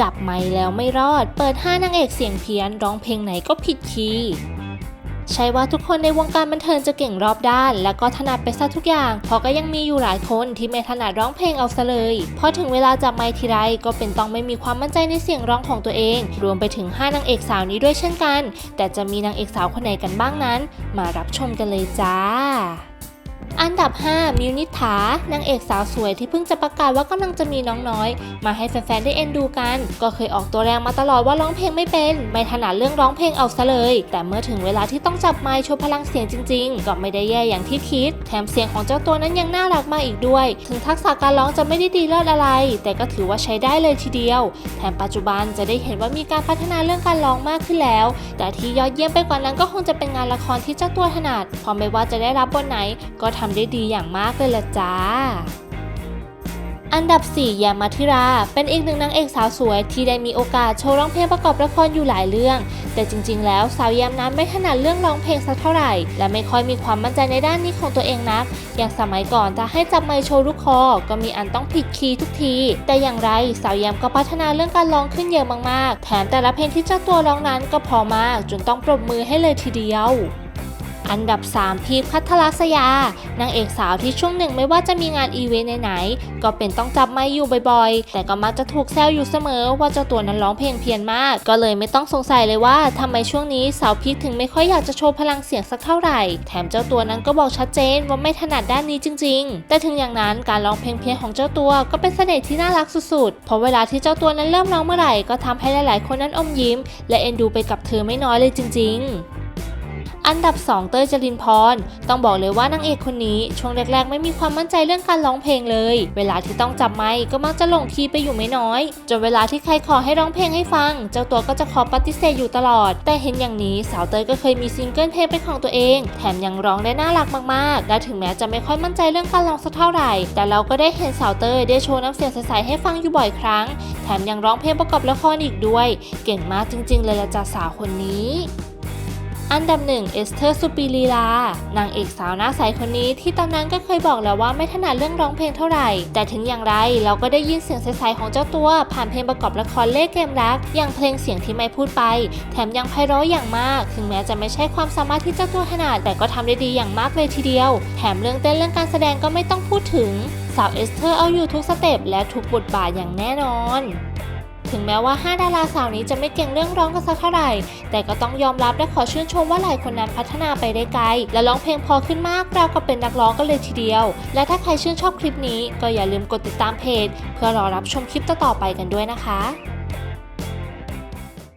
จับไมค์แล้วไม่รอด เปิดห้านางเอกเสียงเพี้ยน ร้องเพลงไหนก็ผิดคีย์ใช่ว่าทุกคนในวงการบันเทิงจะเก่งรอบด้าน และก็ถนัดไปซะทุกอย่าง เพราะก็ยังมีอยู่หลายคนที่ไม่ถนัดร้องเพลงเอาซะเลยพอถึงเวลาจับไมค์ทีไรก็เป็นต้องไม่มีความมั่นใจในเสียงร้องของตัวเอง รวมไปถึง 5นางเอกสาวนี้ด้วยเช่นกัน แต่จะมีนางเอกสาวคนไหนกันบ้างนั้น มารับชมกันเลยจ้า อันดับ 5 มิวนิษฐานางเอกสาวสวยที่เพิ่งจะประกาศว่ากำลังจะมีน้องน้อย มาให้แฟนๆได้เอ็นดูกัน ก็เคยออกตัวแรงมาตลอดว่าร้องเพลงไม่เป็น ไม่ถนัดเรื่องร้องเพลงเอาซะเลย แต่เมื่อถึงเวลาที่ต้องจับไมค์โชว์พลังเสียงจริง ๆ ก็ไม่ได้แย่อย่างที่คิด แถมเสียงของเจ้าตัวนั้นยังน่ารักมากอีกด้วย ถึงทักษะการร้องจะไม่ได้ดีเลิศอะไร แต่ก็ถือว่าใช้ได้เลยทีเดียว แถมปัจจุบันจะได้เห็นว่ามีการพัฒนาเรื่องการร้องมากขึ้นแล้ว แต่ที่ยอดเยี่ยมไปกว่านั้นก็คงจะเป็นงานละครที่เจ้าตัวถนัดพอไม่ว่าจะได้รับบทไหนก็ทำได้ดีอย่างมากเลยละจ้า อันดับ4แยมมาธิรา เป็นอีกหนึ่งนางเอกสาวสวยที่ได้มีโอกาสโชว์ร้องเพลงประกอบละครอยู่หลายเรื่อง แต่จริง ๆ แล้วสาวแยมนั้นไม่ถนัดเรื่องร้องเพลงสักเท่าไหร่ และไม่ค่อยมีความมั่นใจในด้านนี้ของตัวเองนัก อย่างสมัยก่อนถ้าให้จับไมโชว์ลูกคอ ก็มีอันต้องผิดคีย์ทุกที แต่อย่างไรสาวแยมก็พัฒนาเรื่องการร้องขึ้นเยอะมากๆ แถมแต่ละเพลงที่เจ้าตัวร้องนั้นก็พอมากจนต้องปรบมือให้เลยทีเดียว อันดับ 3 พีคพัทรศยานางเอกสาวที่ช่วงหนึ่งไม่ว่าจะมีงานอีเวนต์ไหนๆก็เป็นต้องจับไมค์อยู่บ่อยๆ แต่ก็มักจะถูกแซวอยู่เสมอว่าเจ้าตัวนั้นร้องเพลงเพี้ยนมาก ก็เลยไม่ต้องสงสัยเลยว่าทำไมช่วงนี้สาวพีคถึงไม่ค่อยอยากจะโชว์พลังเสียงสักเท่าไหร่ แถมเจ้าตัวนั้นก็บอกชัดเจนว่าไม่ถนัดด้านนี้จริง ๆ แต่ถึงอย่างนั้นการร้องเพลงเพี้ยนของเจ้าตัวก็เป็นเสน่ห์ที่น่ารักสุดๆเพราะเวลาที่เจ้าตัวนั้นเริ่มร้องเมื่อไหร่ก็ทำให้หลายๆ คนนั้นอมยิ้ม และเอ็นดูไปกับเธอไม่น้อยเลยจริง ๆ อันดับ 2 เต้ยจรินพร ต้องบอกเลยว่านางเอกคนนี้ช่วงแรกๆ ไม่มีความมั่นใจเรื่องการร้องเพลงเลย เวลาที่ต้องจับไมค์ก็มักจะหลงคีย์ไปอยู่ไม่น้อย จนเวลาที่ใครขอให้ร้องเพลงให้ฟัง เจ้าตัวก็จะขอปฏิเสธอยู่ตลอด แต่เห็นอย่างนี้สาวเต้ยก็เคยมีซิงเกิลเพลงเป็นของตัวเอง แถมยังร้องได้น่ารักมากๆ และถึงแม้จะไม่ค่อยมั่นใจเรื่องการร้องสักเท่าไหร่ แต่เราก็ได้เห็นสาวเต้ยได้โชว์น้ำเสียงใสๆให้ฟังอยู่บ่อยครั้ง แถมยังร้องเพลงประกอบละครอีกด้วย เก่งมากจริง ๆ เลยละจ้าสาวคนนี้ อันดับหนึ่งเอสเธอร์สุปีลีลานางเอกสาวหน้าใสคนนี้ที่ตอนนั้นก็เคยบอกแล้วว่าไม่ถนัดเรื่องร้องเพลงเท่าไหร่ แต่ถึงอย่างไรเราก็ได้ยินเสียงใสๆของเจ้าตัว ผ่านเพลงประกอบละครเล่เกมรัก อย่างเพลงเสียงที่ไม่พูดไป แถมยังไพเราะอย่างมาก ถึงแม้จะไม่ใช่ความสามารถที่เจ้าตัวถนัดแต่ก็ทำได้ดีอย่างมากเลยทีเดียว แถมเรื่องเต้นเรื่องการแสดงก็ไม่ต้องพูดถึง สาวเอสเธอร์เอาอยู่ทุกสเต็ปและทุกบทบาทอย่างแน่นอน ถึงแม้ว่า 5 ดาราสาวนี้จะไม่เก่งเรื่องร้องกันสักเท่าไหร่ แต่ก็ต้องยอมรับและขอชื่นชมว่าหลายคนนั้นพัฒนาไปได้ไกล และร้องเพลงพอขึ้นมากเราวก็เป็นนักร้องกันเลยทีเดียว และถ้าใครชื่นชอบคลิปนี้ก็อย่าลืมกดติดตามเพจ เพื่อรอรับชมคลิปต่อๆไปกันด้วยนะคะ